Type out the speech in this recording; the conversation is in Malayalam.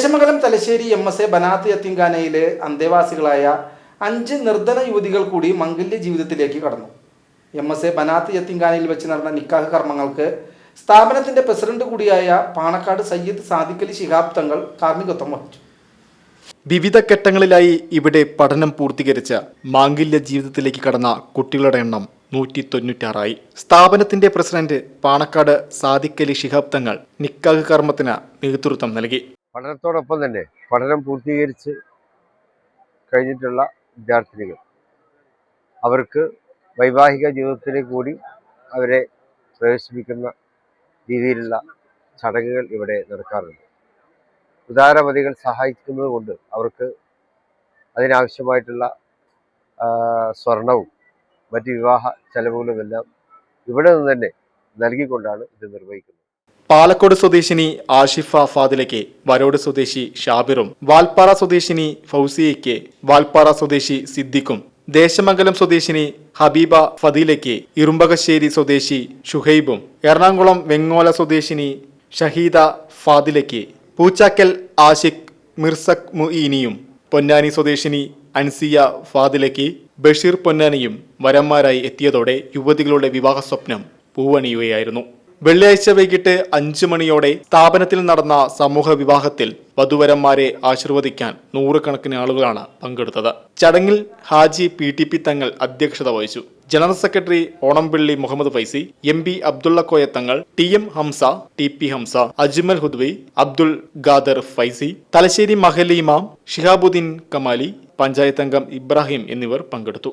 Desamangalam Thalassery M S A Banath യത്തിങ്കാനയിലെ അന്തേവാസികളായ അഞ്ച് നിർധന യുവതികൾ കൂടി മംഗല്യ ജീവിതത്തിലേക്ക് കടന്നു. എം എസ് എ ബനാത്ത് യത്തിങ്കാനയിൽ വെച്ച് നടന്ന നിക്കാഹ് കർമ്മങ്ങൾക്ക് സ്ഥാപനത്തിന്റെ പ്രസിഡന്റ് കൂടിയായ പാണക്കാട് സയ്യിദ് സാദിഖലി ശിഹാബ് തങ്ങൾ കാർമ്മികത്വം വഹിച്ചു. വിവിധ ഘട്ടങ്ങളിലായി ഇവിടെ പഠനം പൂർത്തീകരിച്ച് മാംഗല്യ ജീവിതത്തിലേക്ക് കടന്ന കുട്ടികളുടെ എണ്ണം നൂറ്റി തൊണ്ണൂറ്റാറായി സ്ഥാപനത്തിന്റെ പ്രസിഡന്റ് പാണക്കാട് സാദിഖലി ശിഹാബ് തങ്ങൾ നിക്കാഹ് കർമ്മത്തിന് നേതൃത്വം നൽകി. പഠനത്തോടൊപ്പം തന്നെ പഠനം പൂർത്തീകരിച്ച് കഴിഞ്ഞിട്ടുള്ള വിദ്യാർത്ഥിനികൾ. അവർക്ക് വൈവാഹിക ജീവിതത്തിലേക്ക് കൂടി അവരെ പ്രവേശിപ്പിക്കുന്ന രീതിയിലുള്ള ചടങ്ങുകൾ ഇവിടെ നടക്കാറുണ്ട്. ഉദാരമതികൾ സഹായിക്കുന്നത് കൊണ്ട് അവർക്ക് അതിനാവശ്യമായിട്ടുള്ള സ്വർണവും മറ്റ് വിവാഹ ചെലവുകളുമെല്ലാം ഇവിടെ നിന്ന് തന്നെ നൽകിക്കൊണ്ടാണ് ഇത് നിർവഹിക്കുന്നത്. പാലക്കോട് സ്വദേശിനി ആഷിഫ ഫാദിലയ്ക്ക് വരോട് സ്വദേശി ഷാബിറും വാൽപ്പാറ സ്വദേശിനി ഫൗസിയയ്ക്ക് വാൽപ്പാറ സ്വദേശി സിദ്ദിഖും ദേശമംഗലം സ്വദേശിനി ഹബീബ ഫദീലയ്ക്ക് ഇരുമ്പകശ്ശേരി സ്വദേശി ഷുഹൈബും എറണാകുളം വെങ്ങോല സ്വദേശിനി ഷഹീദ ഫാദിലയ്ക്ക് പൂച്ചാക്കൽ ആഷിഖ് മിർസക് മുഈനിയും പൊന്നാനി സ്വദേശിനി അൻസിയ ഫാദിലയ്ക്ക് ബഷീർ പൊന്നാനിയും വരന്മാരായി എത്തിയതോടെ യുവതികളുടെ വിവാഹ സ്വപ്നം പൂവണിയുകയായിരുന്നു. വെള്ളിയാഴ്ച വൈകിട്ട് അഞ്ചു മണിയോടെ സ്ഥാപനത്തിൽ നടന്ന സമൂഹ വിവാഹത്തിൽ വധുവരന്മാരെ ആശീർവദിക്കാൻ നൂറുകണക്കിന് ആളുകളാണ് പങ്കെടുത്തത്. ചടങ്ങിൽ Haji P T P Thangal അധ്യക്ഷത വഹിച്ചു. General secretary Onampilly Muhammad Faizy M P Abdulla Koya Thangal T M Hamsa T P Hamsa Ajmal Hudawi Abdul Khader Faizy Thalassery Mahalli ഇമാം ഷിഹാബുദ്ദീൻ കമാലി പഞ്ചായത്ത് അംഗം ഇബ്രാഹിം എന്നിവർ പങ്കെടുത്തു.